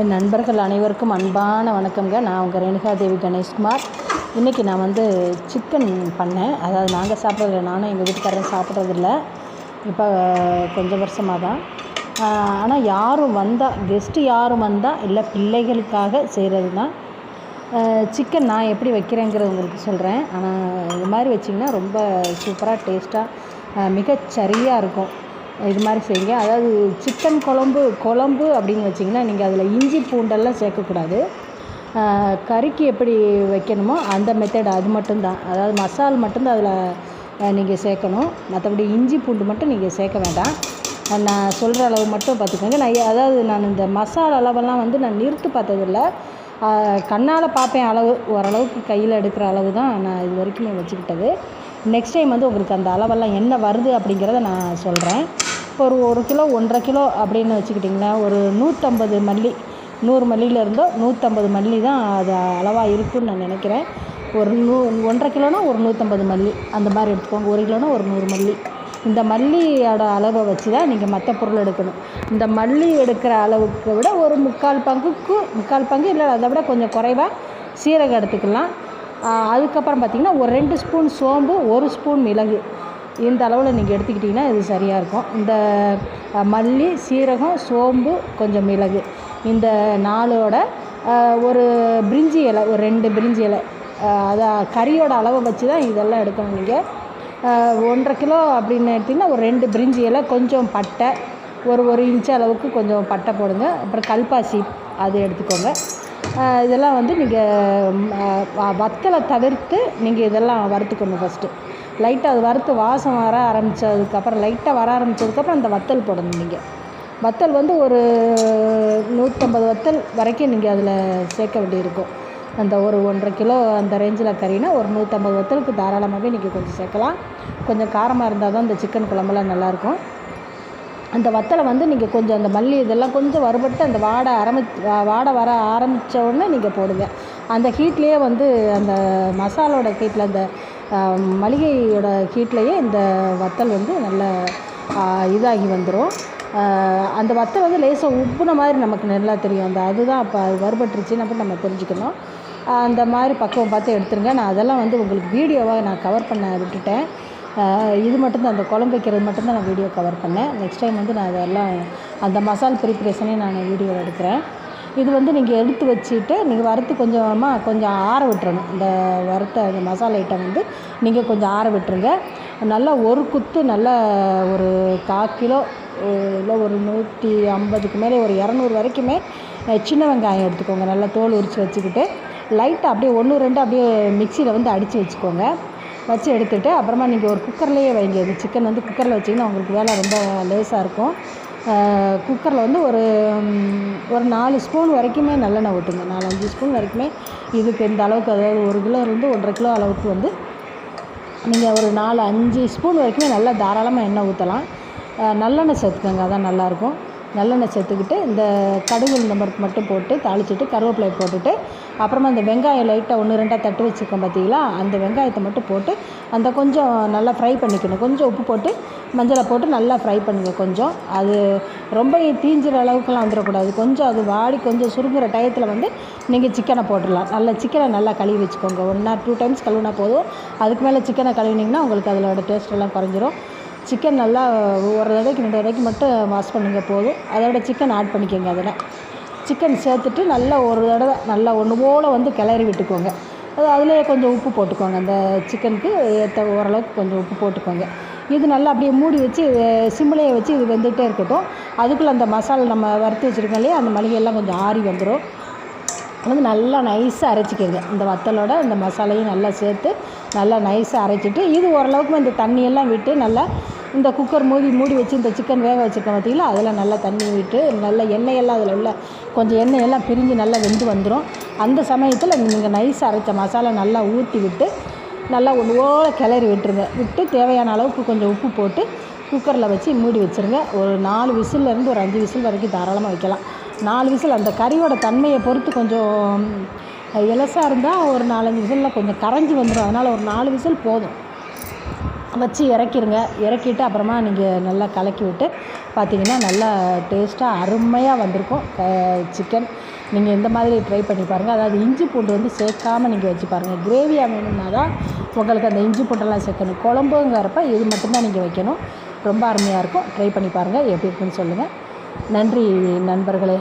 என் நண்பர்கள் அனைவருக்கும் அன்பான வணக்கம்ங்க. நான் உங்கள் ரேணுகாதேவி கணேஷ்குமார். இன்றைக்கி நான் வந்து சிக்கன் பண்ணேன். அதாவது நாங்கள் சாப்பிட்றதில்ல. நானும் எங்கள் வீட்டுக்காரரும் சாப்பிட்றதில்ல. இப்போ கொஞ்சம் வருஷமாக தான் ஆனால் யாரும் வந்தால் கெஸ்ட்டு யாரும் வந்தால் இல்லை பிள்ளைகளுக்காக செய்கிறது தான் சிக்கன் நான் எப்படி வைக்கிறேங்கிறது உங்களுக்கு சொல்கிறேன் ஆனால் இது மாதிரி வச்சிங்கன்னா ரொம்ப சூப்பராக டேஸ்ட்டாக மிகச்சரியாக இருக்கும். இது மாதிரி செய்யுங்க. அதாவது சிக்கன் குழம்பு குழம்பு அப்படின்னு வச்சிங்கன்னா நீங்கள் அதில் இஞ்சி பூண்டெல்லாம் சேர்க்கக்கூடாது. கறிக்கு எப்படி வைக்கணுமோ அந்த மெத்தட் அது மட்டும்தான். அதாவது மசால் மட்டும்தான் அதில் நீங்கள் சேர்க்கணும். மற்றபடி இஞ்சி பூண்டு மட்டும் நீங்கள் சேர்க்க வேண்டாம். நான் சொல்கிற அளவு மட்டும் பார்த்துக்கோங்க. நான் அதாவது நான் இந்த மசாலா அளவெல்லாம் வந்து நான் நிறுத்து பார்த்ததில்ல. கண்ணால் பார்ப்பேன் அளவு ஓரளவுக்கு கையில் எடுக்கிற அளவு தான் நான் இது வரைக்கும் வச்சுக்கிட்டது. நெக்ஸ்ட் டைம் வந்து உங்களுக்கு அந்த அளவெல்லாம் என்ன வருது அப்படிங்கிறத நான் சொல்கிறேன் இப்போ ஒரு ஒரு கிலோ ஒன்றரை கிலோ அப்படின்னு வச்சுக்கிட்டிங்கன்னா ஒரு நூற்றம்பது மல்லி நூறு மல்லியிலேருந்தோ நூற்றம்பது மல்லி தான் அது அளவாக இருக்குன்னு நான் நினைக்கிறேன். ஒரு நூ ஒன்றரை கிலோனா ஒரு நூற்றம்பது மல்லி அந்த மாதிரி எடுத்துக்கோங்க. ஒரு கிலோனா ஒரு நூறு மல்லி. இந்த மல்லியோட அளவை வச்சு தான் நீங்கள் மற்ற பொருள் எடுக்கணும். இந்த மல்லி எடுக்கிற அளவுக்கு விட ஒரு முக்கால் பங்குக்கு முக்கால் பங்கு இல்லை அதை விட கொஞ்சம் குறைவாக சீரகம் எடுத்துக்கலாம். அதுக்கப்புறம் பார்த்திங்கன்னா ஒரு ரெண்டு ஸ்பூன் சோம்பு ஒரு ஸ்பூன் மிளகு. இந்த அளவில் நீங்கள் எடுத்துக்கிட்டிங்கன்னா இது சரியாக இருக்கும். இந்த மல்லி சீரகம் சோம்பு கொஞ்சம் மிளகு. இந்த நாளோட ஒரு பிரிஞ்சி இலை ஒரு ரெண்டு பிரிஞ்சி இலை. அதான் கறியோட அளவை வச்சு தான் இதெல்லாம் எடுக்கணும் நீங்கள் ஒன்றரை கிலோ அப்படின்னு எடுத்திங்கன்னா ஒரு ரெண்டு பிரிஞ்சி இலை கொஞ்சம் பட்டை. ஒரு ஒரு இன்ச்சு அளவுக்கு கொஞ்சம் பட்டை போடுங்க. அப்புறம் கல்பாசி அது எடுத்துக்கோங்க. இதெல்லாம் வந்து நீங்கள் வத்தலை தவிர்த்து நீங்கள் இதெல்லாம் வறுத்துக்கணும் ஃபஸ்ட்டு லைட்டாக அது வறுத்து வாசம் வர ஆரம்பித்ததுக்கப்புறம் லைட்டாக வர ஆரம்பித்ததுக்கப்புறம் அந்த வத்தல் போடணும் நீங்கள் வத்தல் வந்து ஒரு நூற்றம்பது வத்தல் வரைக்கும் நீங்கள் அதில் சேர்க்க வேண்டியிருக்கும். அந்த ஒரு ஒன்றரை கிலோ அந்த ரேஞ்சில் கறினா ஒரு நூற்றம்பது வத்தலுக்கு தாராளமாகவே நீங்கள் கொஞ்சம் சேர்க்கலாம். கொஞ்சம் காரமாக இருந்தால் தான் இந்த சிக்கன் குழம்புலாம் நல்லாயிருக்கும் அந்த வத்தலை வந்து நீங்கள் கொஞ்சம் அந்த மல்லி இதெல்லாம் கொஞ்சம் வறுபட்டு அந்த வாடை ஆரம்பி வாடை வர ஆரம்பித்த உடனே நீங்கள் போடுங்க. அந்த ஹீட்லேயே வந்து அந்த மசாலோட ஹீட்டில் அந்த மளிகையோட ஹீட்லேயே இந்த வத்தல் வந்து நல்ல இதாகி வந்துடும் அந்த வத்தல் வந்து லேசாக உப்புன மாதிரி நமக்கு நல்லா தெரியும். அந்த அதுதான் அப்போ அது வறுபட்டுருச்சுன்னு அப்போ நம்ம தெரிஞ்சுக்கணும். அந்த மாதிரி பக்குவம் பார்த்து எடுத்துருங்க. நான் அதெல்லாம் வந்து உங்களுக்கு வீடியோவாக நான் கவர் பண்ண விட்டுட்டேன். இது மட்டும்தான் அந்த குழம்பு வைக்கிறது மட்டும்தான் நான் வீடியோ கவர் பண்ணேன். நெக்ஸ்ட் டைம் வந்து நான் அதெல்லாம் அந்த மசால் ப்ரிப்ரேஷனே நான் வீடியோ எடுக்கிறேன். இது வந்து நீங்கள் எடுத்து வச்சுட்டு நீங்கள் வறுத்து கொஞ்சமாக கொஞ்சம் ஆற விட்டுறணும். இந்த வறுத்த அந்த மசாலா ஐட்டம் வந்து நீங்கள் கொஞ்சம் ஆற விட்டுருங்க. நல்லா ஒரு குத்து நல்லா ஒரு கால் கிலோ இல்லை ஒரு நூற்றி ஐம்பதுக்கு மேலே ஒரு இரநூறு வரைக்குமே சின்ன வெங்காயம் எடுத்துக்கோங்க. நல்லா தோல் உரித்து வச்சுக்கிட்டு லைட்டாக அப்படியே ஒன்று ரெண்டு அப்படியே மிக்சியில் வந்து அடித்து வச்சுக்கோங்க. வச்சு எடுத்துகிட்டு அப்புறமா நீங்கள் ஒரு குக்கர்லேயே வைங்க. இது சிக்கன் வந்து குக்கரில் வச்சிங்கன்னா உங்களுக்கு வேலை ரொம்ப லேஸாக இருக்கும். குக்கரில் வந்து ஒரு ஒரு நாலு ஸ்பூன் வரைக்குமே நல்லெண்ணெய் ஊற்றுங்க நாலு அஞ்சு ஸ்பூன் வரைக்குமே இதுக்கு இந்த அளவுக்கு அதாவது ஒரு கிலோலேருந்து ஒன்றரை கிலோ அளவுக்கு வந்து நீங்கள் ஒரு நாலு அஞ்சு ஸ்பூன் வரைக்குமே நல்லா தாராளமாக எண்ணெய் ஊற்றலாம் நல்லெண்ணெய் சேர்த்துக்கோங்க. அதான் நல்லாயிருக்கும் நல்லெண்ணெய் சேர்த்துக்கிட்டு இந்த கடுகு இந்த பருப்பு மட்டும் போட்டு தாளிச்சிட்டு கருவேப்பிலை போட்டுட்டு அப்புறமா இந்த வெங்காயம் லைட்டாக ஒன்று ரெண்டாக தட்டு வச்சுருக்கோம் பார்த்தீங்களா அந்த வெங்காயத்தை மட்டும் போட்டு அந்த கொஞ்சம் நல்லா ஃப்ரை பண்ணிக்கணும். கொஞ்சம் உப்பு போட்டு மஞ்சளை போட்டு நல்லா ஃப்ரை பண்ணுங்கள் கொஞ்சம். அது ரொம்ப தீஞ்சிற அளவுக்குலாம் வந்துடக்கூடாது கொஞ்சம் அது வாடி கொஞ்சம் சுருங்குற டயத்தில் வந்து நீங்கள் சிக்கனை போட்டுடலாம். நல்லா சிக்கனை நல்லா கழுவி வச்சுக்கோங்க. ஒன் ஆர் டூ டைம்ஸ் கழுவினா போதும். அதுக்கு மேலே சிக்கனை கழுவினீங்கன்னா உங்களுக்கு அதோட டேஸ்ட் எல்லாம் குறைஞ்சிரும். சிக்கன் நல்லா ஒரு தடவைக்கு ரெண்டு தடவைக்கு மட்டும் வாஷ் பண்ணுங்கள் போதும். அதோட சிக்கன் ஆட் பண்ணிக்கோங்க அதில். சிக்கன் சேர்த்துட்டு நல்லா ஒரு தடவை நல்லா ஒன்று போல் வந்து கிளறி விட்டுக்கோங்க. அது அதிலே கொஞ்சம் உப்பு போட்டுக்கோங்க. அந்த சிக்கனுக்கு ஏற்ற ஓரளவுக்கு கொஞ்சம் உப்பு போட்டுக்கோங்க. இது நல்லா அப்படியே மூடி வச்சு சிம்மிலேயே வச்சு இது வெந்துகிட்டே இருக்கட்டும். அதுக்குள்ளே அந்த மசாலா நம்ம வறுத்து வச்சுருக்கோம் இல்லையா அந்த மளிகையெல்லாம் கொஞ்சம் ஆறி வந்துடும் வந்து நல்லா நைஸாக அரைச்சிக்கோங்க. இந்த வத்தலோட இந்த மசாலையும் நல்லா சேர்த்து நல்லா நைஸாக அரைச்சிட்டு இது ஓரளவுக்கு இந்த தண்ணியெல்லாம் விட்டு நல்லா இந்த குக்கர் மூடி மூடி வச்சு இந்த சிக்கன் வேக வச்சுருக்கோம் பார்த்திங்களா அதில் நல்லா தண்ணி விட்டு நல்லா எண்ணெயெல்லாம் அதில் உள்ள கொஞ்சம் எண்ணெயெல்லாம் பிரிஞ்சு நல்லா வெந்து வந்துடும் அந்த சமயத்தில் நீங்கள் நைஸ் அரைச்ச மசாலா நல்லா ஊற்றி விட்டு நல்லா ஒன்று ஓல கிளறி விட்டுருங்க. விட்டு தேவையான அளவுக்கு கொஞ்சம் உப்பு போட்டு குக்கரில் வச்சு மூடி வச்சுருங்க. ஒரு நாலு விசிலேருந்து ஒரு அஞ்சு விசில் வரைக்கும் தாராளமாக வைக்கலாம். நாலு விசில் அந்த கறியோட தன்மையை பொறுத்து கொஞ்சம் இலசாக இருந்தால் ஒரு நாலஞ்சு விசிலில் கொஞ்சம் கரைஞ்சி வந்துடும் அதனால் ஒரு நாலு விசில் போதும். வச்சு இறக்கிருங்க. இறக்கிட்டு அப்புறமா நீங்கள் நல்லா கலக்கி விட்டு பார்த்தீங்கன்னா நல்லா டேஸ்ட்டாக அருமையாக வந்திருக்கும். சிக்கன் நீங்கள் இந்த மாதிரி ட்ரை பண்ணி பாருங்கள் அதாவது இஞ்சி பூண்டு வந்து சேர்க்காமல் நீங்கள் வச்சு பாருங்கள் கிரேவியாக வேணும்னா தான் உங்களுக்கு அந்த இஞ்சி பூண்டெல்லாம் சேர்க்கணும். குழம்புங்கிறப்ப இது மட்டும்தான் நீங்கள் வைக்கணும். ரொம்ப அருமையாக இருக்கும். ட்ரை பண்ணி பாருங்கள் எப்படி இருக்குன்னு சொல்லுங்கள் நன்றி நண்பர்களே.